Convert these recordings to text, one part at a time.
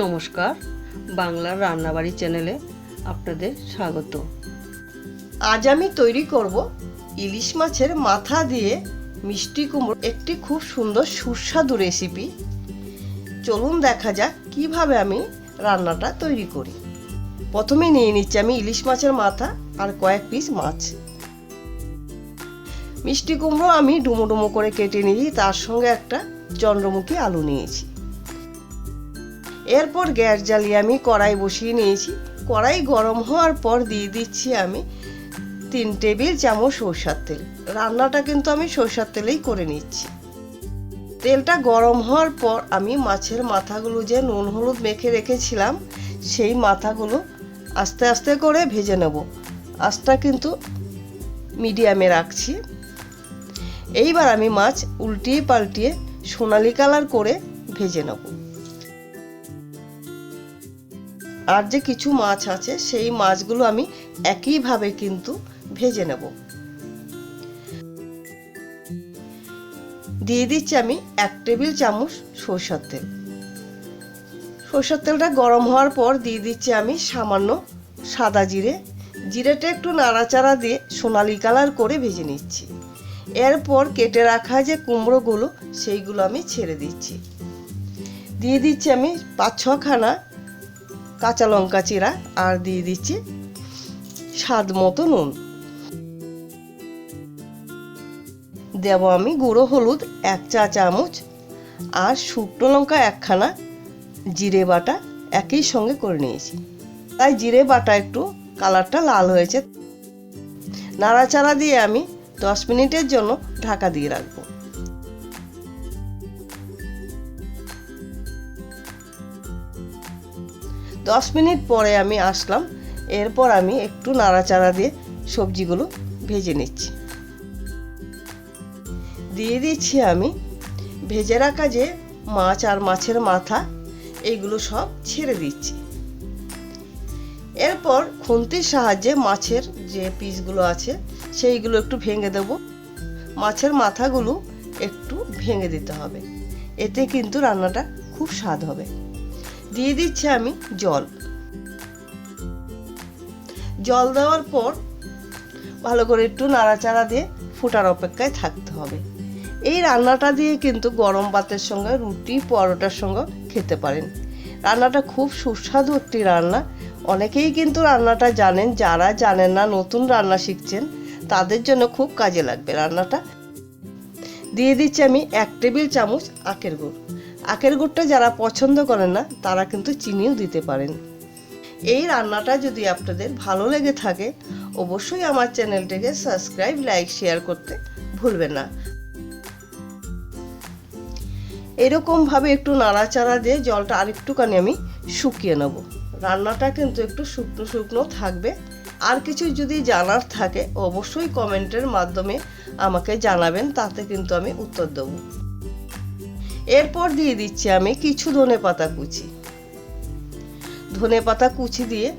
নমস্কার বাংলার রান্নাবাড়ি চ্যানেলে আপনাদের স্বাগত। আজ আমি তৈরি করব ইলিশ মাছের মাথা দিয়ে মিষ্টি কুমড়ো, একটি খুব সুন্দর সুস্বাদু রেসিপি। চলুন দেখা যাক কীভাবে আমি রান্নাটা তৈরি করি। প্রথমে নিয়ে নিচ্ছি আমি ইলিশ মাছের মাথা আর কয়েক পিস মাছ। মিষ্টি কুমড়ো আমি ডুমো ডুমো করে কেটে নিয়েছি, তার সঙ্গে একটা চন্দ্রমুখী আলু নিয়েছি। এরপর গ্যাস জ্বালিয়ে আমি কড়াই বসিয়ে নিয়েছি। কড়াই গরম হওয়ার পর দিয়ে দিচ্ছি আমি তিন টেবিল চামচ সরষার তেল। রান্নাটা কিন্তু আমি সরষার তেলেই করে নিচ্ছি। তেলটা গরম হওয়ার পর আমি মাছের মাথাগুলো যে নুন হলুদ মেখে রেখেছিলাম, সেই মাথাগুলো আস্তে আস্তে করে ভেজে নেব। আঁচটা কিন্তু মিডিয়ামে রাখছি। এইবার আমি মাছ উল্টিয়ে পাল্টিয়ে সোনালি কালার করে ভেজে নেব। আর যে কিছু মাছ আছে, সেই মাছগুলো আমি একইভাবে কিন্তু ভেজে নেব। দিয়ে দিচ্ছি আমি এক টেবিল চামচ সরষের তেল। সরষের তেলটা গরম হওয়ার পর দিয়ে দিচ্ছি আমি সামান্য সাদা জিরে। জিরেটা একটু নাড়াচাড়া দিয়ে সোনালি কালার করে ভেজে নিচ্ছি। এরপর কেটে রাখা যে কুমড়োগুলো, সেইগুলো আমি ছেড়ে দিচ্ছি। দিয়ে দিচ্ছি আমি পাঁচ ছখানা কাঁচা লঙ্কা চিরা আর দিয়ে দিচ্ছি স্বাদ মতো নুন। দেব আমি গুঁড়ো হলুদ এক চা চামচ আর শুকনো লঙ্কা একখানা জিরে বাটা একই সঙ্গে করে নিয়েছি। তাই জিরে বাটা একটু কালারটা লাল হয়েছে। নাড়াচাড়া দিয়ে আমি দশ মিনিটের জন্য ঢাকা দিয়ে রাখব। দশ মিনিট পরে আমি আসলাম। এরপর আমি একটু নাড়াচাড়া দিয়ে সবজিগুলো ভেজে নিচ্ছি। দিয়ে দিচ্ছি আমি ভেজে রাখা যে মাছ আর মাছের মাথা এইগুলো সব ছেড়ে দিচ্ছি। এরপর খুন্তির সাহায্যে মাছের যে পিসগুলো আছে, সেইগুলো একটু ভেঙে দেব। মাছের মাথাগুলো একটু ভেঙে দিতে হবে। এতে কিন্তু রান্নাটা খুব স্বাদ হবে। দিয়ে দিচ্ছি আমি জল। জল দেওয়ার পর ভালো করে একটু নাড়াচাড়া দিয়ে ফোটার অপেক্ষায় থাকতে হবে। এই রান্নাটা দিয়ে কিন্তু গরম ভাতের সঙ্গে, রুটি, পরোটার সঙ্গে খেতে পারেন। রান্নাটা খুব সুস্বাদু একটি রান্না। অনেকেই কিন্তু রান্নাটা জানেন, যারা জানেন না নতুন রান্না শিখছেন, তাদের জন্য খুব কাজে লাগবে রান্নাটা। দিয়ে দিচ্ছি আমি এক টেবিল চামচ আখের গুড়। আখের গুড়টা যারা পছন্দ করেন না, তারা কিন্তু চিনিও দিতে পারেন। এই রান্নাটা যদি আপনাদের ভালো লেগে থাকে, অবশ্যই আমার চ্যানেলটিকে সাবস্ক্রাইব, লাইক, শেয়ার করতে ভুলবেন না। এরকমভাবে একটু নাড়াচাড়া দিয়ে জলটা আরেকটুখানি আমি শুকিয়ে নেব। রান্নাটা কিন্তু একটু শুকনো শুকনো থাকবে। আর কিছু যদি জানার থাকে, অবশ্যই কমেন্টের মাধ্যমে আমাকে জানাবেন, তাতে কিন্তু আমি উত্তর দেবো। এরপর দিয়ে দিচ্ছি আমি কিছু ধনে পাতা কুচি। ধনে পাতা কুচি দিয়ে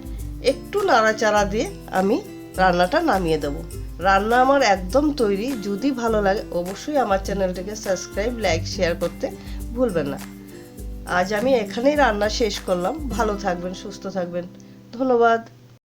একটু নাড়াচাড়া দিয়ে আমি রান্নাটা নামিয়ে দেবো। রান্না আমার একদম তৈরি। যদি ভালো লাগে অবশ্যই আমার চ্যানেলটিকে সাবস্ক্রাইব, লাইক, শেয়ার করতে ভুলবেন না। আজ আমি এখানেই রান্না শেষ করলাম। ভালো থাকবেন, সুস্থ থাকবেন। ধন্যবাদ।